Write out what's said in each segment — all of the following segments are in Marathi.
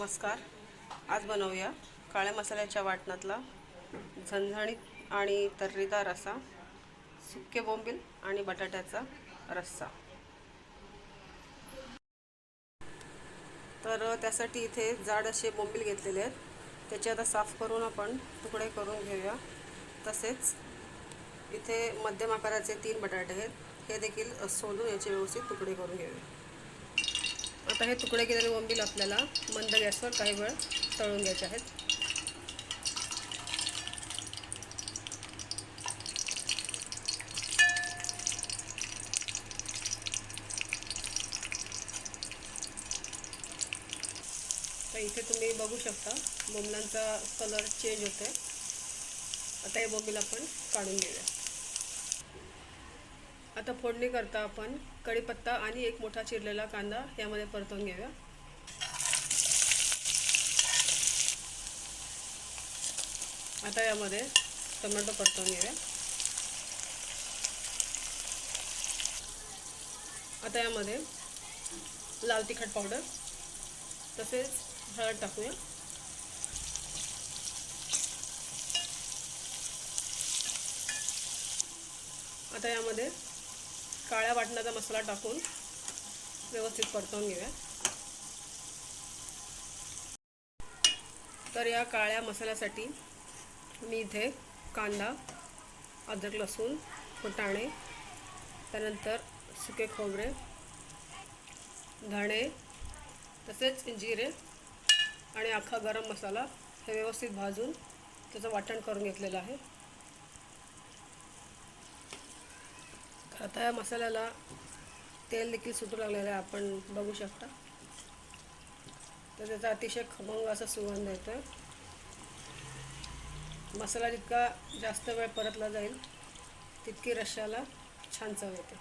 नमस्कार. आज बनवूया काळ्या मसाल्याच्या वाटणातला झणझणीत आणि तर्रीदार असा सुके बोंबील आणि बटाट्याचा रस्सा. तर त्यासाठी इथे जाड असे बोंबील घेतलेले आहेत. त्याचे आता साफ करून आपण तुकडे करून घेऊया. तसेच इथे मध्यम आकाराचे तीन बटाटे आहेत. हे देखील सोलून याचे व्यवस्थित तुकडे करून घेऊया. आता हे तुकडे केलेले बोंबील आपल्याला मंद गॅसवर काही वेळ तळून घ्यायचे आहेत. तर इथे तुम्ही बघू शकता बोंबलांचा कलर चेंज होतो आहे आता हे बोंबील आपण काढून घेऊया. आता फोडणी करता आपण कढीपत्ता आणि एक मोठा चिरलेला कांदा यामध्ये परतून घेऊया. आता यामध्ये टोमॅटो परतून घेऊया. आता यामध्ये लाल तिखट पावडर तसेच हळद टाकूया. आता यामध्ये काळ्या वाटणाचा मसाला टाकून व्यवस्थित परतवून घेऊया. तर या काळ्या मसाल्यासाठी मी इथे कांदा अद्रक लसूण फुटाणे त्यानंतर सुके खोबरे धणे तसेच जिरे आणि अख्खा गरम मसाला हे व्यवस्थित भाजून त्याचं वाटण करून घेतलेलं आहे. आता या मसाल्याला तेल देखील सुटू लागलेलं आहे. आपण बघू शकता. तर त्याचा अतिशय खमंग असा सुगंध येतो मसाला जितका जास्त वेळ परतला जाईल तितकी रश्श्याला छान चव येते.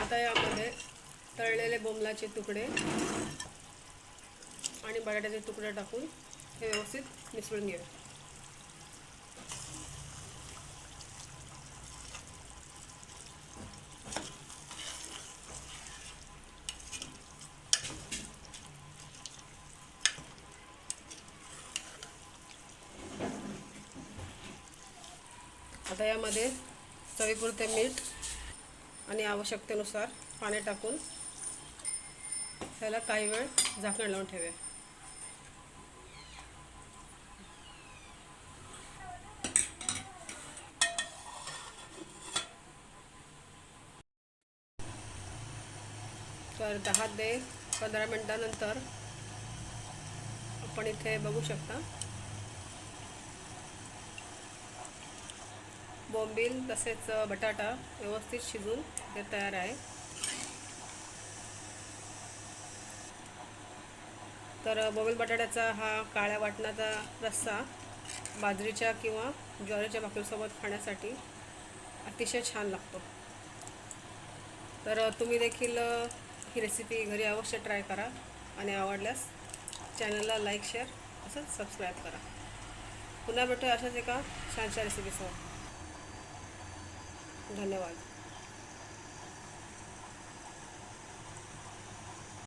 आता यामध्ये तळलेले बोंबलाचे तुकडे आणि बटाट्याचे तुकडे टाकून हे व्यवस्थित मिसळून घेऊया. आता यामध्ये चवीपुरते मीठ आणि आवश्यकतेनुसार पाणी टाकून त्याला काही वेळ झाकण लावून ठेवूया. तर दहा ते पंधरा मिनटानंतर आपण इथे बघू शकता. बोंबील तसेच बटाटा व्यवस्थित शिजून ते तयार आहे. तर बोंबील बटाट्याचा हा काळ्या वाटणाचा रस्सा बाजरीच्या किंवा ज्वारीच्या भाकरीसोबत खाण्यासाठी अतिशय छान लागतो. तर तुम्ही देखील ही रेसिपी घरी अवश्य ट्राय करा आणि आवडल्यास चॅनलला लाईक शेअर तसंच सबस्क्राईब करा. पुन्हा भेटूया अशाच एका छानशा रेसिपीसोबत धन्यवाद.